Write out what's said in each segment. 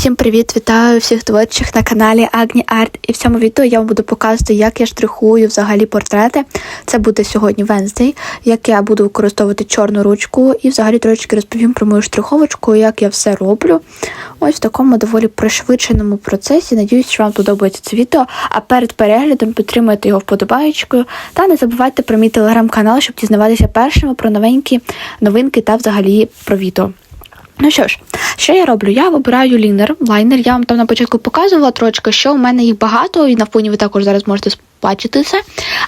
Всім привіт! Вітаю всіх творчих на каналі Агні Арт. І в цьому відео я вам буду показувати, як я штрихую взагалі портрети. Це буде сьогодні Венздей, як я буду використовувати чорну ручку і взагалі трошечки розповім про мою штриховочку, як я все роблю. Ось в такому доволі пришвидшеному процесі. Надіюсь, що вам подобається це відео. А перед переглядом підтримуйте його вподобаєчкою. Та не забувайте про мій телеграм-канал, щоб дізнаватися першими про новенькі новинки та взагалі про відео. Ну що ж, що я роблю? Я вибираю лінер, лайнер. Я вам там на початку показувала трошки, що у мене їх багато, і на фоні ви також зараз можете бачити це.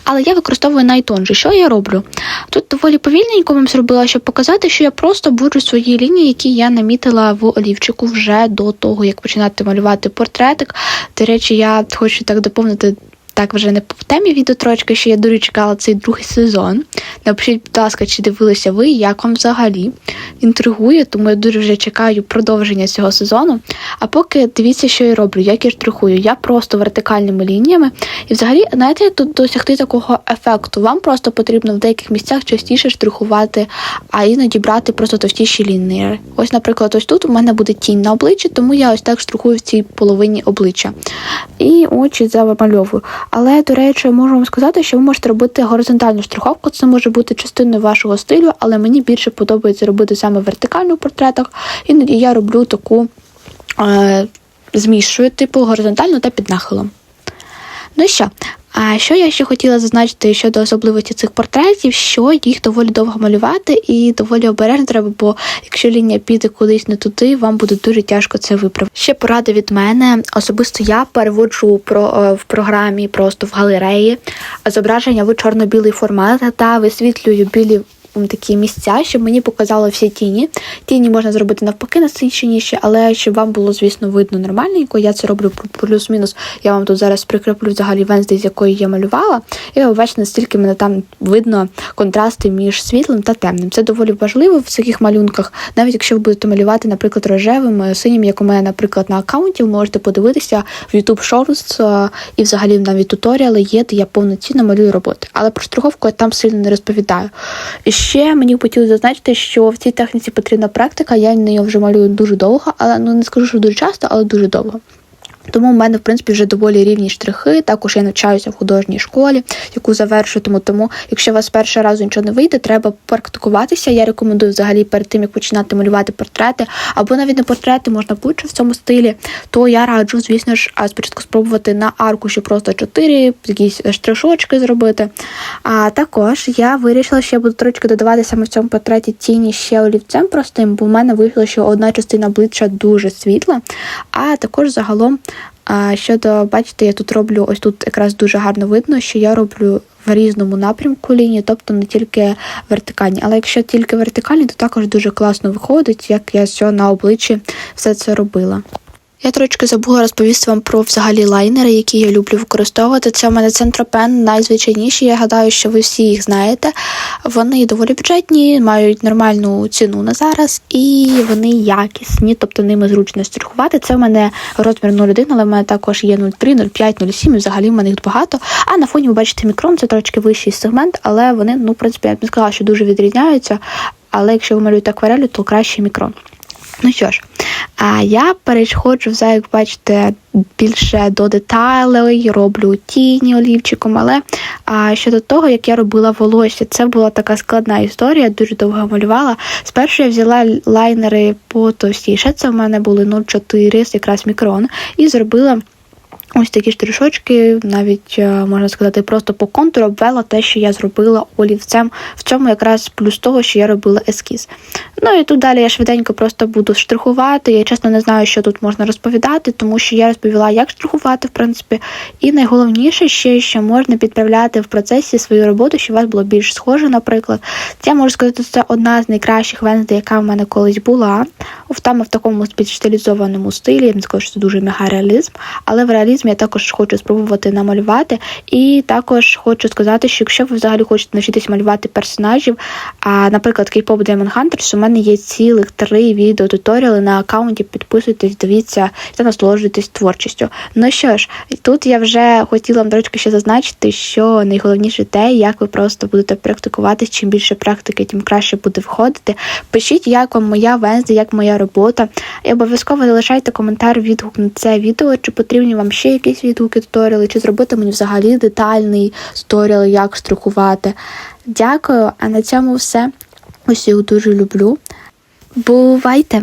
Але я використовую найтонжі. Що я роблю? Тут доволі повільненько вам зробила, щоб показати, що я просто буджу свої лінії, які я намітила в олівчику вже до того, як починати малювати портретик. До речі, я хочу так доповнити. Так, вже не в темі відеотрочки, що я дуже чекала цей другий сезон. Напишіть, будь ласка, чи дивилися ви, як вам взагалі інтригує, тому я дуже вже чекаю продовження цього сезону. А поки дивіться, що я роблю, як я штрихую. Я просто вертикальними лініями. І взагалі, знаєте, тут досягти такого ефекту. Вам просто потрібно в деяких місцях частіше штрихувати, а іноді брати просто товстіші лінії. Ось, наприклад, ось тут у мене буде тінь на обличчі, тому я ось так штрихую в цій половині обличчя. І очі замальовую. Але, до речі, можу вам сказати, що ви можете робити горизонтальну штриховку, це може бути частиною вашого стилю, але мені більше подобається робити саме вертикально в портретах. Іноді я роблю таку е, змішую, типу горизонтальну та під нахилом. Ну і що, а що я ще хотіла зазначити щодо особливості цих портретів, що їх доволі довго малювати і доволі обережно треба, бо якщо лінія піде кудись не туди, вам буде дуже тяжко це виправити. Ще порада від мене. Особисто я переводжу про е, в програмі просто в галереї зображення в чорно-білий формат та висвітлюю білі такі місця, щоб мені показало всі тіні. Тіні можна зробити навпаки насиченіші, але щоб вам було, звісно, видно нормальненько. Я це роблю плюс-мінус. Я вам тут зараз прикреплю взагалі вензди, з якої я малювала. І ви бачите, настільки мене там видно контрасти між світлим та темним. Це доволі важливо в таких малюнках, навіть якщо ви будете малювати, наприклад, рожевим, е, синім, як у мене, наприклад, на аккаунті, ви можете подивитися в YouTube Shorts е, і взагалі навіть туторіали є, де я повноцінно малюю роботи. Але про струговку я там сильно не розповідаю. І Ще мені хотілося зазначити, що в цій техніці потрібна практика. Я неї вже малюю дуже довго, але ну не скажу, що дуже часто, але дуже довго. Тому в мене, в принципі, вже доволі рівні штрихи. Також я навчаюся в художній школі, яку завершую. Тому, якщо у вас перший раз нічого не вийде, треба практикуватися. Я рекомендую взагалі перед тим, як починати малювати портрети, або навіть не портрети, можна будь-що в цьому стилі, то я раджу, звісно ж, спочатку спробувати на аркуші просто 4, якісь штришочки зробити. А також я вирішила, що я буду трошки додавати саме в цьому портреті тіні ще олівцем простим, бо в мене вийшло, що одна частина обличчя дуже світла, а також загалом. А щодо, бачите, я тут роблю ось тут якраз дуже гарно видно, що я роблю в різному напрямку лінії, тобто не тільки вертикальні. Але якщо тільки вертикальні, то також дуже класно виходить, як я все на обличчі все це робила. Я трошки забула розповісти вам про взагалі лайнери, які я люблю використовувати. Це у мене центропен найзвичайніші. Я гадаю, що ви всі їх знаєте. Вони доволі бюджетні, мають нормальну ціну на зараз, і вони якісні, тобто ними зручно стрихувати. Це в мене розмір 0,1, але в мене також є 0,3, 0,5, 0,7, і взагалі в мене їх багато. А на фоні ви бачите мікрон, це трошки вищий сегмент, але вони, ну, в принципі, я б не сказала, що дуже відрізняються. Але якщо ви малюєте акварелю, то краще мікрон. Ну що ж, а я переходжу, в як бачите, більше до деталей, роблю тіні олівчиком, але а щодо того, як я робила волосся, це була така складна історія, дуже довго малювала. Спершу я взяла лайнери потовстіше, це в мене були 0,4, якраз мікрон, і зробила. Ось такі штришочки, навіть е, можна сказати, просто по контуру обвела те, що я зробила олівцем. В цьому якраз плюс того, що я робила ескіз. Ну і тут далі я швиденько просто буду штрихувати. Я чесно не знаю, що тут можна розповідати, тому що я розповіла, як штрихувати, в принципі. І найголовніше ще, що можна підправляти в процесі свою роботу, щоб у вас було більш схоже, наприклад. Я можу сказати, це одна з найкращих венздей, яка в мене колись була. Там в такому більш стилі. Я не скажу, що це дуже мега реалізм, але в реалізм реалізм. Я також хочу спробувати намалювати. І також хочу сказати, що якщо ви взагалі хочете навчитись малювати персонажів, а, наприклад, K-pop Demon Hunters, у мене є цілих три відео туторіали на аккаунті. Підписуйтесь, дивіться та насолоджуйтесь творчістю. Ну що ж, тут я вже хотіла вам трошки ще зазначити, що найголовніше те, як ви просто будете практикуватись. Чим більше практики, тим краще буде входити. Пишіть, як вам моя Вензда, як моя робота. І обов'язково залишайте коментар, відгук на це відео, чи потрібні вам ще якісь відгуки туторіали, чи зробити мені взагалі детальний туторіал, як штрихувати. Дякую, а на цьому все. Усіх дуже люблю. Бувайте!